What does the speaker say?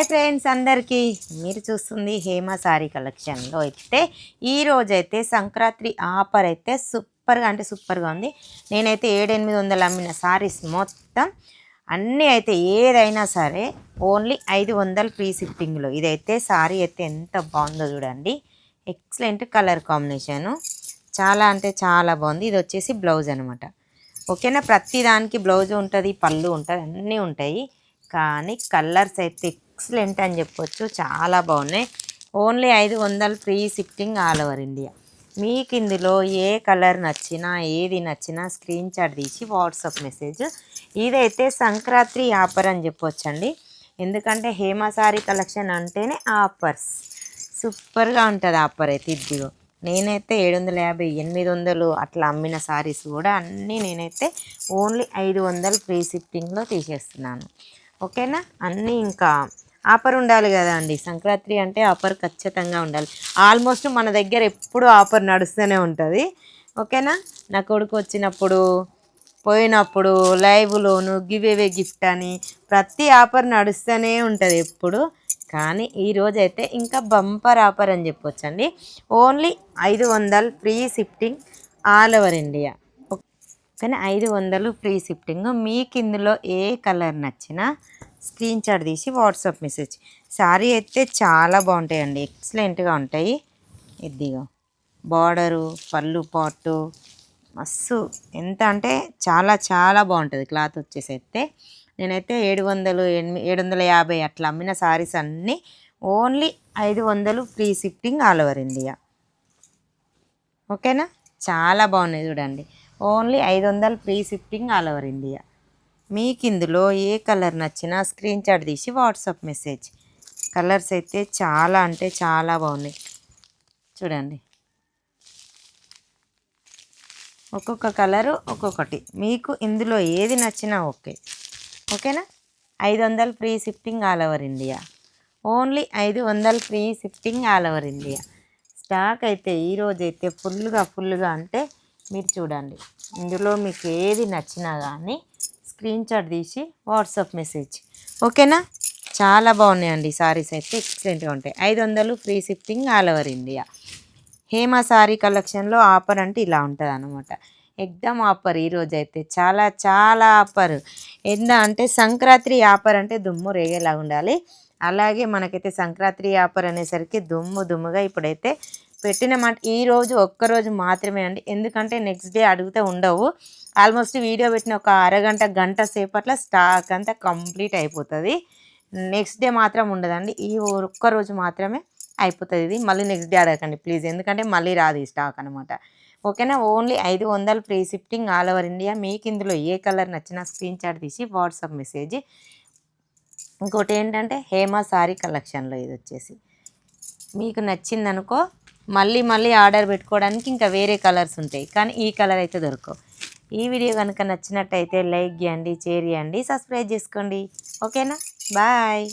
Hi friends అందరికీ. మీరు చూస్తుంది హేమ సారీ కలెక్షన్లో అయితే ఈరోజు అయితే సంక్రాంతి ఆఫర్ అయితే సూపర్గా అంటే సూపర్గా ఉంది. నేనైతే ఏడెనిమిది వందలు అమ్మిన సారీస్ మొత్తం అన్నీ అయితే ఏదైనా సరే ఓన్లీ ఐదు వందలు ఫ్రీ సిట్టింగ్లో ఇదైతే సారీ అయితే ఎంత బాగుందో చూడండి. Excellent colour combination. చాలా అంటే చాలా బాగుంది. ఇది వచ్చేసి బ్లౌజ్ అనమాట ఓకేనా? ప్రతి దానికి బ్లౌజ్ ఉంటుంది పళ్ళు ఉంటుంది అన్నీ ఉంటాయి. కానీ కలర్స్ అయితే ఎక్సలెంట్ అని చెప్పొచ్చు. చాలా బాగున్నాయి. ఓన్లీ ఐదు వందలు free shifting all over India. మీకు ఇందులో ఏ కలర్ నచ్చినా ఏది నచ్చినా స్క్రీన్ షాట్ తీసి వాట్సాప్ మెసేజ్. ఇదైతే సంక్రాంతి ఆఫర్ అని చెప్పొచ్చండి. ఎందుకంటే హేమ సారీ కలెక్షన్ అంటేనే ఆఫర్స్. సూపర్గా ఉంటుంది ఆఫర్ అయితే ఇదిగో. నేనైతే ఏడు వందల యాభై ఎనిమిది వందలు అట్లా అమ్మిన సారీస్ కూడా అన్నీ నేనైతే ఓన్లీ ఐదు వందలు ఫ్రీ షిఫ్టింగ్లో తీసేస్తున్నాను. ఓకేనా? అన్నీ ఇంకా ఆఫర్ ఉండాలి కదా అండి. సంక్రాంతి అంటే ఆఫర్ ఖచ్చితంగా ఉండాలి. ఆల్మోస్ట్ మన దగ్గర ఎప్పుడు ఆఫర్ నడుస్తూనే ఉంటుంది. ఓకేనా? నా కొడుకు వచ్చినప్పుడు పోయినప్పుడు లైవ్లోను గివేవే గిఫ్ట్ అని ప్రతి ఆఫర్ నడుస్తూనే ఉంటుంది ఎప్పుడు. కానీ ఈరోజైతే ఇంకా బంపర్ ఆఫర్ అని చెప్పొచ్చండి. ఓన్లీ ఐదు వందలు free shifting all over India. కానీ ఐదు వందలు ఫ్రీ షిఫ్టింగ్ మీకు ఇందులో ఏ కలర్ నచ్చినా స్క్రీన్ షాట్ తీసి వాట్సాప్ మెసేజ్. శారీ అయితే చాలా బాగుంటాయండి. ఎక్సలెంట్గా ఉంటాయి. ఇదిగో బార్డరు పళ్ళు పాటు మస్తు. ఎంత అంటే చాలా చాలా బాగుంటుంది క్లాత్ వచ్చేసి అయితే నేనైతే ఏడు వందలు ఎనిమిది ఏడు వందల యాభై అట్లా అమ్మిన శారీస్ అన్నీ ఓన్లీ ఐదు వందలు free shifting all over India. ఓకేనా? చాలా బాగున్నాయి చూడండి. ఓన్లీ ఐదు వందలు free shifting all over India. మీకు ఇందులో ఏ కలర్ నచ్చినా స్క్రీన్ షాట్ తీసి వాట్సాప్ మెసేజ్. కలర్స్ అయితే చాలా అంటే చాలా బాగున్నాయి. చూడండి. ఒక్కొక్క కలరు ఒక్కొక్కటి. మీకు ఇందులో ఏది నచ్చినా ఓకే. ఓకేనా? ఐదు వందలు free shifting all over India. Only ఐదు వందలు free shifting all over India. Stock అయితే ఈరోజు అయితే ఫుల్గా ఫుల్గా అంటే మీరు చూడండి. ఇందులో మీకు ఏది నచ్చినా కానీ స్క్రీన్ షాట్ తీసి వాట్సాప్ మెసేజ్. ఓకేనా? చాలా బాగున్నాయండి సారీస్ అయితే. ఎక్సలెంట్గా ఉంటాయి. ఐదు వందలు free shifting all over India. Hema sari కలెక్షన్లో ఆఫర్ అంటే ఇలా ఉంటుంది అనమాట ఎగ్దమ్ ఆఫర్ ఈరోజు అయితే. చాలా చాలా ఆఫర్. ఎంత అంటే సంక్రాంతి ఆఫర్ అంటే దుమ్ము రేగేలా ఉండాలి. అలాగే మనకైతే సంక్రాంతి ఆఫర్ అనేసరికి దుమ్ము దుమ్ముగా ఇప్పుడైతే పెట్టిన మాట ఈ రోజు ఒక్కరోజు మాత్రమే అండి. ఎందుకంటే నెక్స్ట్ డే అడిగితే ఉండవు. ఆల్మోస్ట్ వీడియో పెట్టిన ఒక అరగంట గంట సేపట్ల స్టాక్ అంతా కంప్లీట్ అయిపోతుంది. నెక్స్ట్ డే మాత్రం ఉండదండి. ఈ ఒక్క రోజు మాత్రమే అయిపోతుంది ఇది. మళ్ళీ నెక్స్ట్ డే అడగకండి ప్లీజ్ ఎందుకంటే మళ్ళీ రాదు ఈ స్టాక్ అనమాట ఓకేనా ఓన్లీ ఐదు వందలు free shifting all over India మీకు ఇందులో ఏ కలర్ నచ్చినా స్క్రీన్ షాట్ తీసి వాట్సాప్ మెసేజ్ ఇంకోటి ఏంటంటే హేమ సారీ కలెక్షన్లో ఇది వచ్చేసి. మీకు నచ్చిందనుకో మళ్ళీ మళ్ళీ ఆర్డర్ పెట్టుకోవడానికి ఇంకా వేరే కలర్స్ ఉంటాయి. కానీ ఈ కలర్ అయితే దొరకవు. ఈ వీడియో కనుక నచ్చినట్టయితే లైక్ చేయండి షేర్ చేయండి సబ్స్క్రైబ్ చేసుకోండి. ఓకేనా? బాయ్.